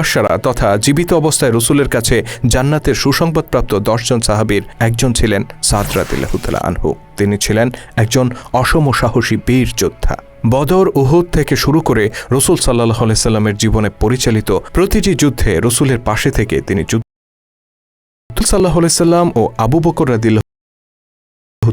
বাদশারা তথা জীবিত অবস্থায় রসুলের কাছে জান্নাতের সুসংবাদপ্রাপ্ত দশজন সাহাবীর একজন ছিলেন সাদরাতিল্লাহুতালা আনহু। তিনি ছিলেন একজন অসম সাহসী বীর যোদ্ধা। বদর উহুদ থেকে শুরু করে রসুল সাল্লাহ সাল্লামের জীবনে পরিচালিত প্রতিটি যুদ্ধে রসুলের পাশে থেকে তিনি যুদ্ধ সাল্লাহ সাল্লাম ও আবু বকর রাদিল্লাহ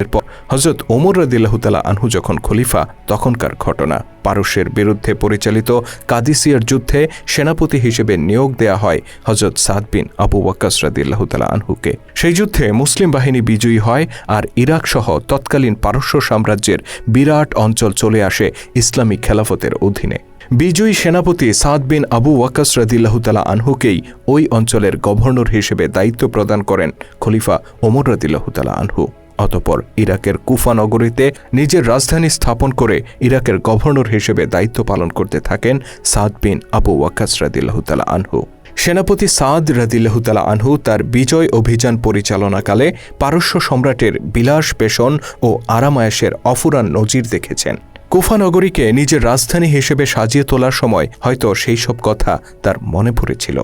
পর হজরত ওমর রাদিল্লাহতালা আনহু যখন খলিফা, তখনকার ঘটনা। পারস্যের বিরুদ্ধে পরিচালিত কাদিসিয়ার যুদ্ধে সেনাপতি হিসেবে নিয়োগ দেয়া হয় হজরত সাদ বিন আবু ওয়াক্কাস রাদিল্লাহতালা আনহুকে। সেই যুদ্ধে মুসলিম বাহিনী বিজয়ী হয় আর ইরাক সহ তৎকালীন পারস্য সাম্রাজ্যের বিরাট অঞ্চল চলে আসে ইসলামী খেলাফতের অধীনে। বিজয়ী সেনাপতি সাদ বিন আবু ওয়াকাস রদিল্লাহতালা আনহুকেই ওই অঞ্চলের গভর্নর হিসেবে দায়িত্ব প্রদান করেন খলিফা ওমর রদিল্লাহতালা আনহু। অতপর ইরাকের কুফা নগরীতে নিজের রাজধানী স্থাপন করে ইরাকের গভর্নর হিসেবে দায়িত্ব পালন করতে থাকেন সাদ বিন আবু ওয়াকাস রদিল্লাহতালা আনহু। সেনাপতি সাদ রাদিল্লাহতালা আনহু তার বিজয় অভিযান পরিচালনাকালে পারস্য সম্রাটের বিলাস পেশন ও আরামায়াসের অফুরান নজির দেখেছেন। কুফা নগরীকে নিজের রাজধানী হিসেবে সাজিয়ে তোলার সময় হয়তো সেই সব কথা তার মনে পড়েছিল।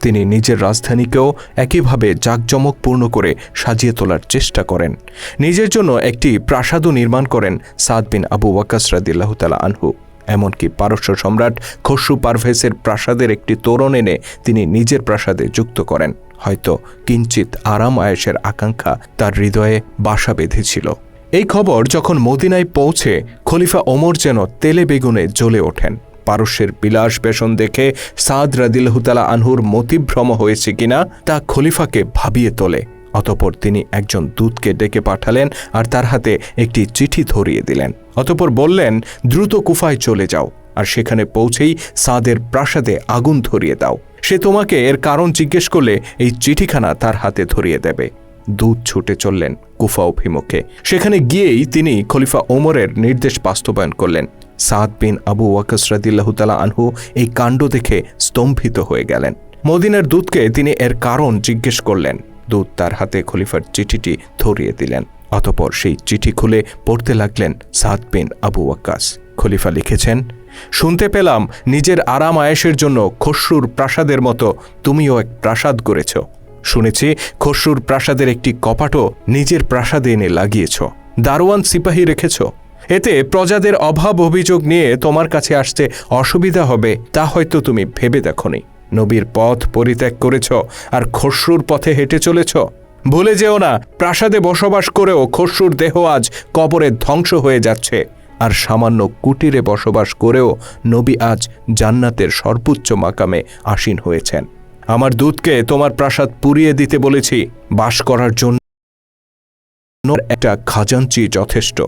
তিনি নিজের রাজধানীকেও একইভাবে জাঁকজমকপূর্ণ করে সাজিয়ে তোলার চেষ্টা করেন। নিজের জন্য একটি প্রাসাদও নির্মাণ করেন সাদ বিন আবু ওয়াকাস রাদিল্লাহতালা আনহু। এমনকি পারস্য সম্রাট খসরু পারভেসের প্রাসাদের একটি তোরণ এনে তিনি নিজের প্রাসাদে যুক্ত করেন। হয়তো কিঞ্চিত আরাম আয়েসের আকাঙ্ক্ষা তার হৃদয়ে বাসা বেঁধেছিল। এই খবর যখন মদিনায় পৌঁছে খলিফা ওমর যেন তেলে বেগুনে জ্বলে ওঠেন। পারস্যের বিলাস বেশন দেখে সাদ রাদিল্লাহুতালা আনহুর মতিভ্রম হয়েছে কিনা তা খলিফাকে ভাবিয়ে তোলে। অতপর তিনি একজন দূতকে ডেকে পাঠালেন আর তার হাতে একটি চিঠি ধরিয়ে দিলেন। অতপর বললেন, দ্রুত কুফায় চলে যাও আর সেখানে পৌঁছেই সাদের প্রাসাদে আগুন ধরিয়ে দাও। সে তোমাকে এর কারণ জিজ্ঞেস করলে এই চিঠিখানা তার হাতে ধরিয়ে দেবে। দূত ছুটে চললেন কুফা অভিমুখে। সেখানে গিয়েই তিনি খলিফা ওমরের নির্দেশ বাস্তবায়ন করলেন। সাদ বিন আবু ওয়াকাস রাদিল্লাহতালা আনহু এই কাণ্ড দেখে স্তম্ভিত হয়ে গেলেন। মদিনার দূতকে তিনি এর কারণ জিজ্ঞেস করলেন। দূত তার হাতে খলিফার চিঠিটি ধরিয়ে দিলেন, অতপর সেই চিঠি খুলে পড়তে লাগলেন সাদ বিন আবু ওয়াক্কাস খলিফা লিখেছেন, শুনতে পেলাম নিজের আরাম আয়েসের জন্য খসরুর প্রাসাদের মতো তুমিও এক প্রাসাদ গড়েছ। শুনেছি খসরুর প্রাসাদের একটি কপাটও নিজের প্রাসাদে এনে লাগিয়েছ। দারোয়ান সিপাহী রেখেছ। এতে প্রজাদের অভাব অভিযোগ নিয়ে তোমার কাছে আসতে অসুবিধা হবে, তা হয়তো তুমি ভেবে দেখনি। নবীর পথ পরিত্যাগ করেছ আর খসরুর পথে হেঁটে চলেছ। ভুলে যেও না, প্রাসাদে বসবাস করেও খসরুর দেহ আজ কবরে ধ্বংস হয়ে যাচ্ছে। আর সামান্য কুটিরে বসবাস করেও নবী আজ জান্নাতের সর্বোচ্চ মাকামে আসীন হয়েছেন। আমার দূতকে তোমার প্রাসাদ পুড়িয়ে দিতে বলেছি, বাস করার জন্য। একটা খাজাঞ্চি যথেষ্ট।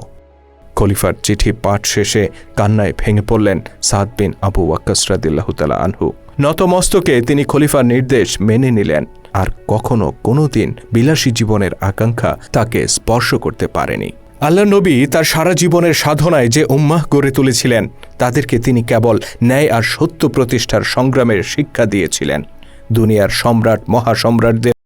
খলিফার চিঠি পাঠ শেষে কান্নায় ভেঙে পড়লেন সাদ বিন আবু ওয়াক্কাস রাদিল্লাহতালা আনহু। নতমস্তকে তিনি খলিফার নির্দেশ মেনে নিলেন, আর কখনো কোনোদিন বিলাসী জীবনের আকাঙ্ক্ষা তাকে স্পর্শ করতে পারেনি। আল্লাহ নবী তার সারা জীবনের সাধনায় যে উম্মাহ গড়ে তুলেছিলেন, তাদেরকে তিনি কেবল ন্যায় আর সত্য প্রতিষ্ঠার সংগ্রামের শিক্ষা দিয়েছিলেন। দুনিয়ার সম্রাট, মহাসম্রাটদের